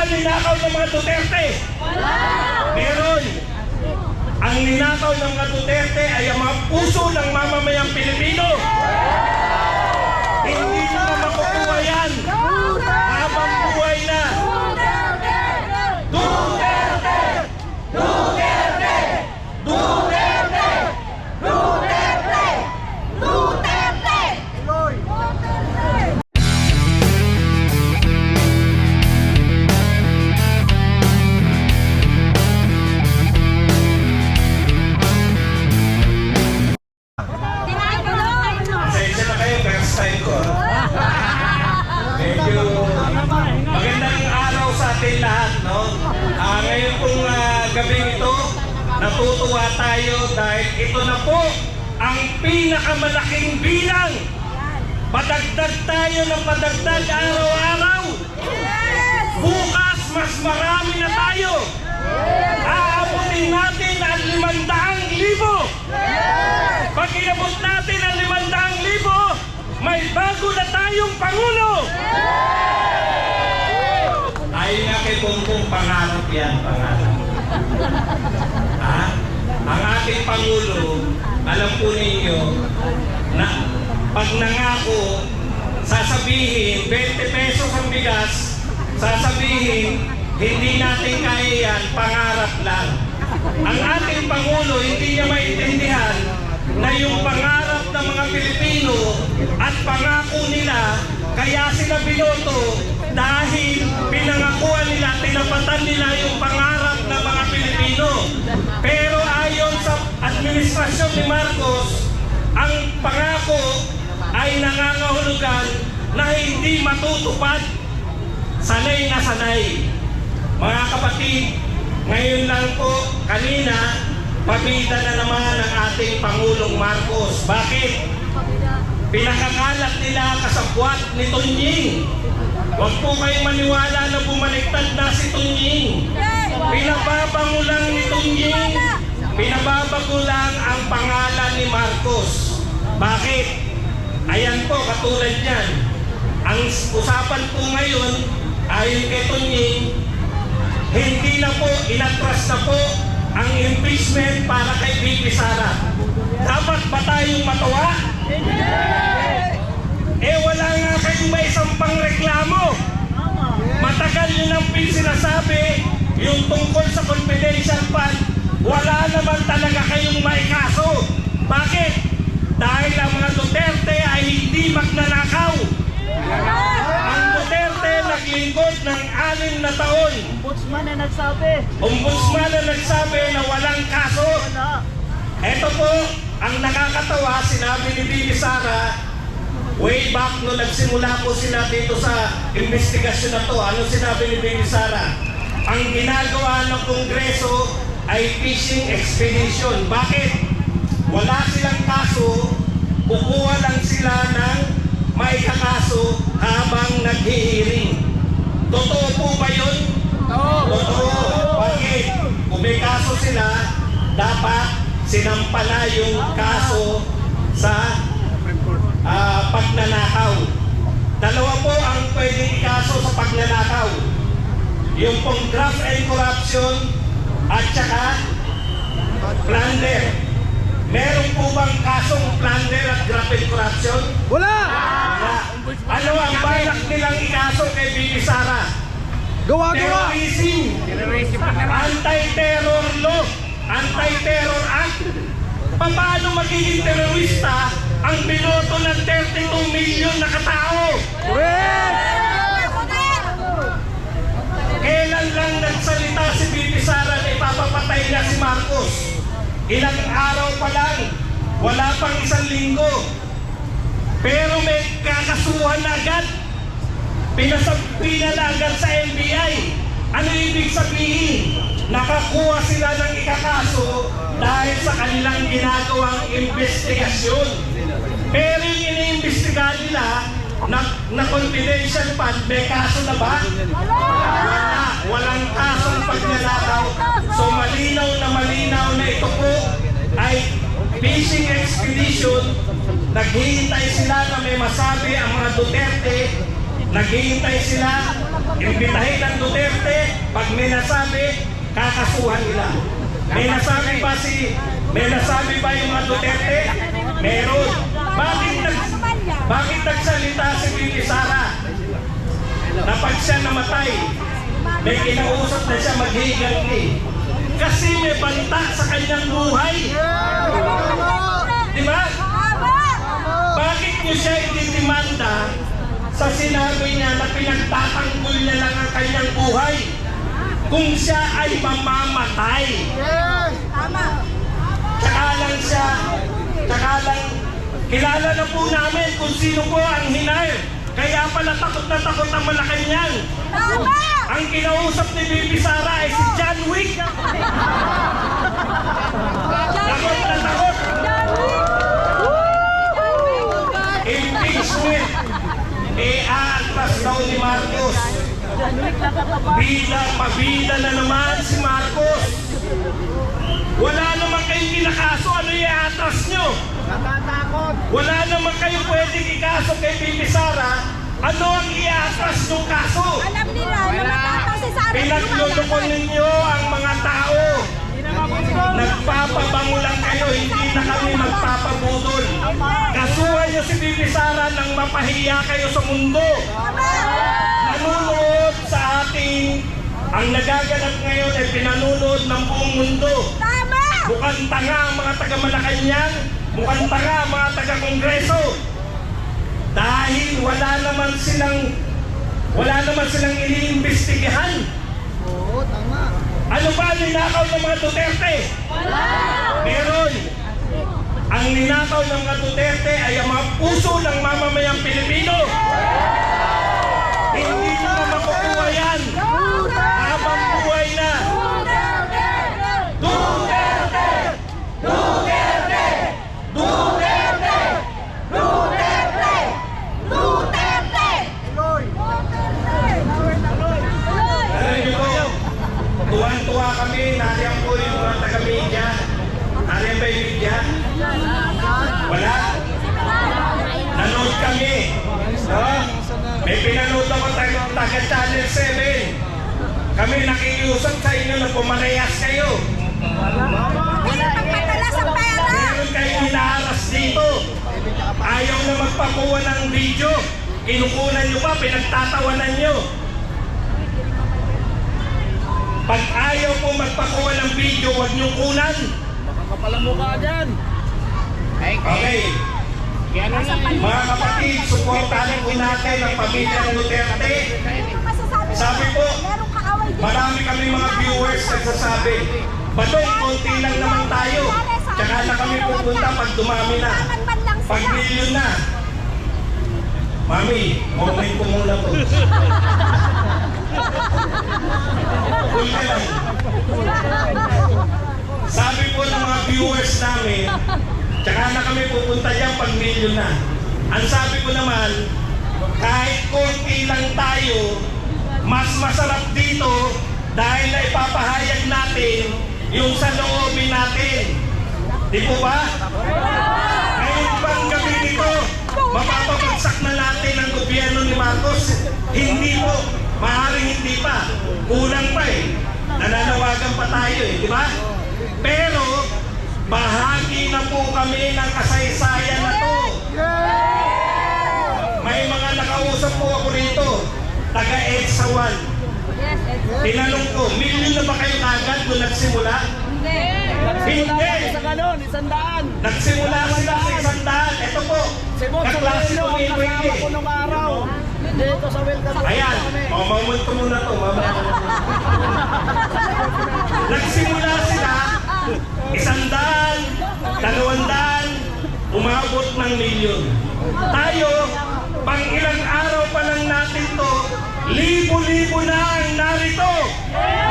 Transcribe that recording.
ba ninakaw ng mga Duterte? Meron. Ang ninakaw ng mga Duterte ay ang mga puso ng mamamayang Pilipino. Hindi pinakamalaking bilang. Padagdag tayo ng padagdag araw-araw. Bukas, mas marami na tayo. Aabutin natin ang limandaang libo. Pag inabot natin ang limandaang libo, may bago na tayong Pangulo! Ayon nga kay Bongbong, pangarap yan, pangarap. ha? Ang ating Pangulo, alam po ninyo, na pag nangako, sasabihin, 20 pesos ang bigas, sasabihin, hindi natin kaya yan, pangarap lang. Ang ating Pangulo, hindi niya maintindihan na yung pangarap ng mga Pilipino at pangako nila, kaya sila binoto dahil pinangakuan nila, tinapatan nila yung pangarap ng mga Pilipino. Pero ayon sa administrasyon ni Marcos, ang pangako ay nangangahulugan na hindi matutupad. Sanay na sanay. Mga kapatid, ngayon lang po, kanina, pabida na naman ang ating Pangulong Marcos. Bakit? Pinakakalat nila kasabwat ni Tunying. Huwag po kayong maniwala na bumaliktad na si Tunying. Pinababango lang ni Tunying. Pinababago lang ang pangalan ni Marcos. Bakit? Ayan po, katulad niyan. Ang usapan po ngayon, ayon kay Tunying, hindi na po, inatras na po ang impeachment para kay Bibi Sara. Dapat ba tayong matawa? Eh wala kayong may isang pangreklamo. Matagal nyo nang pin sinasabi yung tungkol sa confidential fund, wala naman talaga kayong maikaso. Bakit? Dahil ang mga Duterte ay hindi magnanakaw. Ang Duterte naglingkod ng anim na taon. Ombudsman na nagsabi. Ombudsman na nagsabi na walang kaso. Wala. Ito po, ang nakakatawa, sinabi ni Bibi Sara, way back nung nagsimula po sila dito sa investigasyon na to, ano sinabi ni Bibi Sara? Ang ginagawa ng Kongreso ay fishing expedition. Bakit? Wala silang kaso, kukuha lang sila ng may kakaso habang naghihiring. Totoo po ba yun? Totoo. Bakit? Kung may kaso sila, dapat sinampala yung kaso sa ah, pagnanakaw. Dalawa po ang pwedeng ikaso sa pagnanakaw. Yung pong graft and corruption at saka plunder. Meron po bang kasong plunder at graft and corruption? Wala! Wala. Ano ang balak nilang ikaso kay Bibi Sara? Gawa-gawa! Terrorism. Anti-terror law. Anti-terror act. Paano magiging terorista ang binoto ng 32 million na katao? Correct! Kailan lang nagsalita si Bibi Sara na ipapapatay na si Marcos? Ilang araw pa lang. Wala pang isang linggo. Pero may kakasuhan na agad. Pinasabi na na agad sa NBI. Ano ibig sabihin? Nakakuha sila ng ikakaso dahil sa kanilang ginagawang investigasyon. Iniimbestigahan nila na, na confidential fund, may kaso na ba? Wala. Walang kasong pagnanakaw. So malinaw na malinaw na ito po ay fishing expedition. Naghihintay sila na may masabi ang mga Duterte. Naghihintay sila. Imbitahin ng Duterte pag may nasabi, kakasuhan nila. May nasabi ba si, may nasabi ba yung mga Duterte? Meron. Bakit, nag, bakit nagsalita si Bibi Sara? Na pag siya namatay, may kinausap na siya maghiganti. Kasi may banta sa kanyang buhay. Di ba? Bakit niyo siya ididimanda sa sinabi niya na pinagtatanggol niya lang ang kanyang buhay kung siya ay mamamatay? Tsaka lang siya, tsaka lang, kilala na po namin kung sino po ang hinay. Kaya pala takot na takot ang Malacanang. Ang kinausap ni Bibi Sara ay si John Wick. Takot na takot. Impeachment. Aatras daw ni Marcos. Bilang mabida na naman si Marcos. Wala naman kayong kinakaso. Ano i-atras nyo? Wala naman kayong pwedeng ikaso kay Bibi Sara. Ano ang i-atras ng kaso? Alam nila na matataw si Sarah. Pinagluloko ninyo ang mga tao. Nagpapabango lang kayo, hindi na kami magpapabudol. Kasuhan niyo si Bibi Sara nang mapahiya kayo sa mundo. Nanonood sa ating, ang nagaganap ngayon ay pinanunood ng buong mundo. Tama! Mukhang tanga ang mga taga Malacanang, mukhang tanga ang mga taga Kongreso. Dahil wala naman silang wala naman silang iniimbestigahan. Oo, tama. Ano ba ang ninakaw ng mga Duterte? Meron. Ang ninakaw ng mga Duterte ay ang mga puso ng mamamayang Pilipino. Hindi nyo na makukuha yan. Habang buhay na. Duterte! Duterte! Duterte! Duterte! Duterte! Alam niyo po, tuwan-tuwa kami, nariyan po yung mga taga-media. Nariyan ba yung media? Wala? Nanood kami. No? May pinanood ako taga, taga Channel 7. Kami nakiusap sa inyo na pumalayas kayo. Hindi magpadala sa pera! Meron kayong inaaras dito. Ayaw na magpakuha ng video. Kinukunan nyo pa, pinagtatawanan nyo. Pag ayaw po magpakuha ng video, huwag nyo kunan. Kapalang mukha dyan. Okay. Mga kapatid, suportahan po natin ang pamilya ng Duterte. Sabi po. Marami kami mga viewers nagsasabi, Badong, konti lang naman tayo. Tsaka na kami pupunta pag dumami na. Pag sila. milyon na. Mami, moment ko muna lang. Sabi po ng mga viewers namin, tsaka na kami pupunta dyan pag milyon na. Ang sabi ko naman, kahit konti lang tayo, mas masarap dito dahil na ipapahayag natin yung sa loobin natin. Di po ba? Ngayon bang gabi dito, mapapabagsak na natin ang gobyerno ni Marcos? Hindi po. Maaaring hindi pa. Kulang pa eh. Nananawagan pa tayo eh, di ba? Pero, bahagi na po kami ng kasaysayan na to. May mga nakausap po ako rito, taga EDSA 1. Tinanong ko, milyon na ba kayo kagad nung nagsimula? Hindi! Sa ganon, isang daan. Nagsimula sila sa isang daan. Ito po, Si Soleno, ko ni ang kasama ko nung araw. Dito sa welcome. Ayan, kami. mamamon ko muna to. Na. Nagsimula sila, isang daan, dalawang daan, umabot ng milyon. Tayo, pang ilang araw pa lang natin to, Libo-libo na ang narito! Yeah!